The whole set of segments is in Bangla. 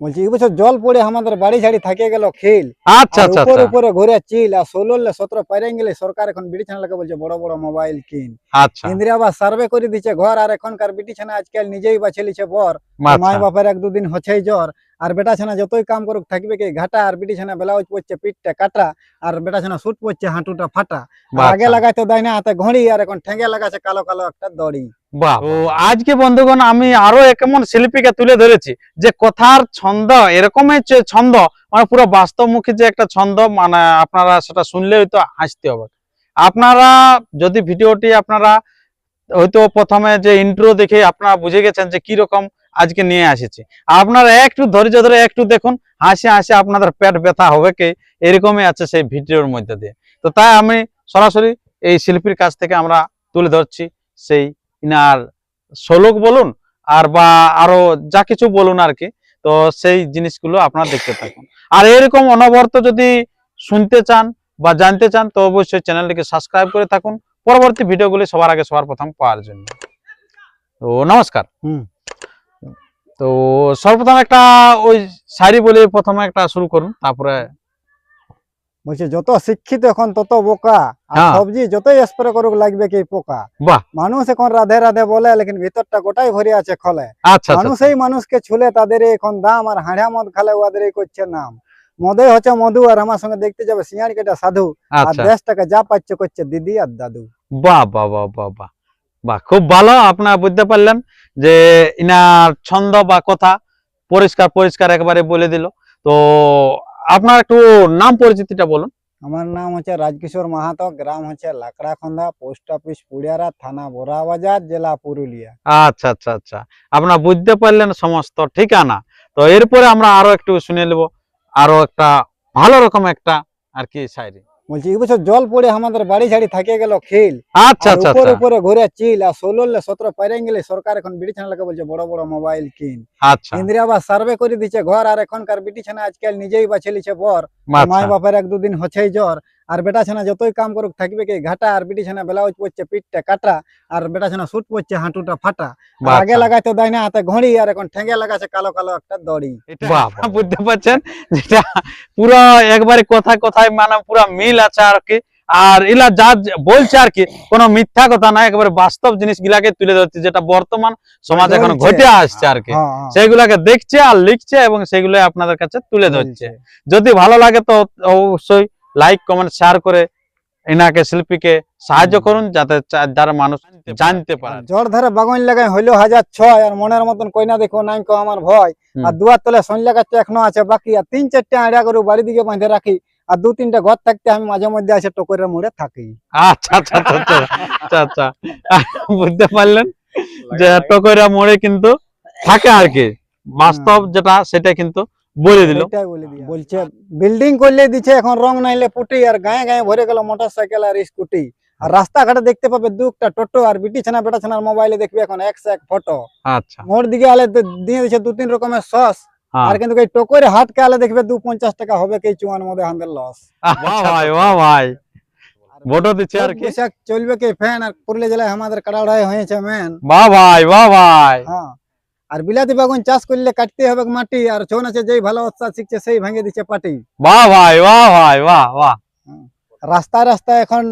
বলছি এবছর বছর জল পড়ে আমাদের বাড়ি ছাড়ি থাকে গেল খেল। আচ্ছা আচ্ছা উপরে আচ্ছা। উপরে ঘুরে চিল আর ষোলো সতেরো পাইরেন গেলে সরকার এখন বিটিছানা ছানালাকে বলছে বড় বড় মোবাইল কিন। আচ্ছা। ইন্দিরা আবাস সার্ভে করে দিচ্ছে ঘর আর এখনকার বিটি ছানা আজকাল নিজেই বাছে লিছে বর। মায় আচ্ছা বাপের এক দুদিন হচ্ছেই জ্বর। আর বেটা ছানা যতই কাম করুক থাকবে কি? ঘাটা আর বিটি ছানা ব্লাউজ পড়ছে পিঠটা কাটা আর বেটা ছানা সুট পড়ছে হাঁটুটা ফাটা। আর আগে। লাগাইতো দাইনা হাতে ঘড়ি আর এখন ঠেঙ্গে লাগাচ্ছে কালো কালো একটা দড়ি। বাহ। আজকে বন্ধুগণ আমি আরও এমন শিল্পীকে তুলে ধরেছি যে কথার ছন্দ এরকমই ছন্দ মানে পুরো বাস্তবমুখী যে একটা ছন্দ মানে আপনারা সেটা শুনলে হয়তো হাসতে হবে। আপনারা যদি ভিডিওটি আপনারা হয়তো প্রথমে যে ইন্ট্রো দেখে আপনারা বুঝে গেছেন যে কি রকম আজকে নিয়ে আসেছি। আপনারা একটু ধৈর্য ধরে একটু দেখুন, হাসি হাসি আপনাদের পেট ব্যথা হবে কি? এরকমই আছে সেই ভিডিওর মধ্যে দিয়ে। তো তাই আমি সরাসরি এই শিল্পীর কাছ থেকে আমরা তুলে ধরছি সেই ইনার শোলক বলুন, আর বা আরও যা কিছু বলুন আর কি। তো সেই জিনিসগুলো আপনারা দেখতে থাকুন। আর এরকম অনবরত যদি শুনতে চান বা জানতে চান, তো অবশ্যই চ্যানেলটিকে সাবস্ক্রাইব করে থাকুন। পরবর্তী ভিডিওগুলি সবার আগে সবার প্রথম পাওয়ার জন্য। তো নমস্কার। হুম। তো সর্বপ্রথম একটা ওই শাড়ি বলে প্রথমে একটা শুরু করুন তারপরে বলছে যত শিক্ষিত এখন তত বোকা আর হ্যাঁ। সবজি যতই স্প্রে করুক লাগবে কি পোকা। বাহ। মানুষ এখন রাধে রাধে বলে লেকিন ভিতরটা গোটাই ভরে আছে খলে। আচ্ছা আচ্ছা মানুষই মানুষকে ছুলে তাদের এখন দাম আর হাঁড়া মদ খালে ওদের এই করছে নাম। মদে হচ্ছে মধু আর আমার সঙ্গে দেখতে যাবে সিয়ার কেটা সাধু। আর আচ্ছা। দেশটাকে যা পাচ্ছে করছে দিদি আর দাদু। বাহ বাহ বাহ বাহ বাহ। বাহ খুব ভালো। আপনারা বুঝতে পারলেন যে ইনার ছন্দ বা কথা পরিষ্কার পরিষ্কার একবারে বলে দিল। তো আপনার একটু নাম পরিচিতিটা বলুন। আমার নাম হচ্ছে রাজকিশোর মাহাতো গ্রাম হচ্ছে লাকড়াখন্দা পোস্ট অফিস পুড়িয়ারা থানা বোরাবাজার জেলা পুরুলিয়া। আচ্ছা আচ্ছা আচ্ছা। আপনারা বুঝতে পারলেন সমস্ত ঠিকানা। তো এরপরে আমরা আরও একটু শুনে নেব আরও একটা ভালো রকম একটা আর কি শায়রি বলছি এবছর বছর জল পড়ে আমাদের বাড়ি ছাড়ি থাকে গেল খেল। আচ্ছা আচ্ছা উপরে আচ্ছা। উপরে ঘুরে চিল আর ষোলো সতেরো পাইরে গেলে সরকার এখন বিটিছানা লোক বলছে বড় বড় মোবাইল কিন। আচ্ছা। ইন্দিরা আবাস সার্ভে করে দিচ্ছে ঘর আর এখনকার বিটি ছানা আজকাল নিজেই বাছে লিছে বর। আচ্ছা। বাপের এক দুদিন হচ্ছেই জ্বর। আর বেটা ছানা যতই কাম করুক থাকবে কি? ঘাটা আর বিটি ছানা ব্লাউজ পড়ছে পিঠটা কাটা আর বেটা ছানা সুট পড়ছে হাঁটুটা ফাটা। আর আগে। লাগাইতো দাইনা হাতে ঘড়ি আর এখন ঠেঙ্গে লাগাচ্ছে কালো কালো একটা দড়ি। বুঝতে পারছেন? যেটা পুরো একবারে কথা কথায় মানে পুরো মিল আছে আর কি। আর এলা যা যা বলছে আর কি কোনো মিথ্যা কথা না একেবারে বাস্তব জিনিস গুলাকে তুলে ধরছে যেটা বর্তমান সমাজ এখন ঘটে আসছে আর কি। হ্যাঁ, হ্যাঁ, সেইগুলাকে দেখছে আর লিখছে এবং সেগুলো আপনাদের কাছে তুলে ধরছে। যদি ভালো লাগে তো অবশ্যই লাইক কমেন্ট শেয়ার করে এনাকে শিল্পীকে সাহায্য করুন যাতে যারা মানুষ জানতে পারে। জ্বর ধারে বাগান লাগাই হইল হাজার ছয় আর মনের মতন কইনা দেখো নাই কো আমার ভয়। আর দুয়ার তলে সন্ধ্যা গাছটা এখনও আছে বাকি আর তিন চারটে আড়া করে বাড়ি দিকে বাঁধে রাখি আর দু তিনটা ঘর থাকতে আমি মাঝে মধ্যে আছে টকরের মোড়ে থাকি। আচ্ছা আচ্ছা আচ্ছা আচ্ছা আচ্ছা আচ্ছা। বুঝতে পারলেন? যে টকরা মোড়ে কিন্তু থাকে আর কি। বাস্তব যেটা সেটা কিন্তু বলে দিল। এটাই বলে দিয়া। বলছে বিল্ডিং করলে দিচ্ছে এখন রং নাইলে পুটি আর গায়ে গায়ে ভরে গেল মোটর সাইকেল আর স্কুটি আর রাস্তাঘাটে দেখতে পাবে দুটা টোটো আর বিটি ছানা বেটা ছানার মোবাইলে দেখবে এখন একশো এক ফটো আচ্ছা। মোর দিকে আলে দিয়ে দিছে দু তিন রকমের সস হ্যাঁ। আর কিন্তু এই টোকরে হাটকে আলে দেখবে দু পঞ্চাশ টাকা হবে কে চুয়ান মধ্যে হান্দের লস বাহ ভাই বাহ। ভাই। ভোটও দিচ্ছে আর কি? চলবে কে? ফ্যান আর পুরুলিয়া জেলায় আমাদের কাড়াড়াই হয়েছে মেন বাহ ভাই বাহ ভাই। হ্যাঁ। আর বিলাতি বাগুন চাষ করলে কাটতে হবে মাটি আর ছৌ নাচে যেই ভালো উৎসাহ শিখছে সেই ভেঙে দিচ্ছে পাটি। বাহ ভাই বাহ ভাই বাহ বাহ। রাস্তায় রাস্তায় এখন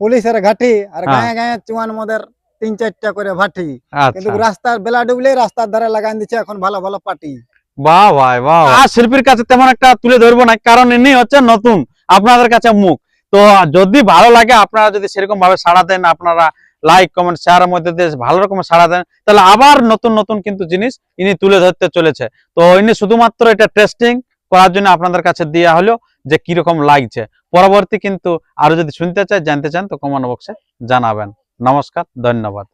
পুলিশের ঘাটি আর হ্যাঁ। গায়ে গায়ে চুয়ান মদের তিন চারটা করে ভাটি। কিন্তু আচ্ছা রাস্তার বেলা ডুবলে রাস্তার ধারে লাগাই দিচ্ছে এখন ভালো ভালো পাটি। বাহ ভাই বাহ আর শিল্পীর কাছে তেমন একটা তুলে ধরবো না কারণ ইনি হচ্ছে নতুন আপনাদের কাছে মুখ। তো যদি ভালো লাগে আপনারা যদি সেরকম ভাবে সাড়া দেন আপনারা লাইক কমেন্ট শেয়ারের মধ্যে দিয়ে ভালো রকম সাড়া দেন। তাহলে আবার নতুন নতুন কিন্তু জিনিস ইনি তুলে ধরতে চলেছে। তো ইনি শুধুমাত্র এটা টেস্টিং করার জন্য আপনাদের কাছে দেওয়া হলো যে কীরকম লাগছে। পরবর্তী কিন্তু আরও যদি শুনতে চাই জানতে চান, তো কমেন্ট বক্সে জানাবেন। নমস্কার, ধন্যবাদ।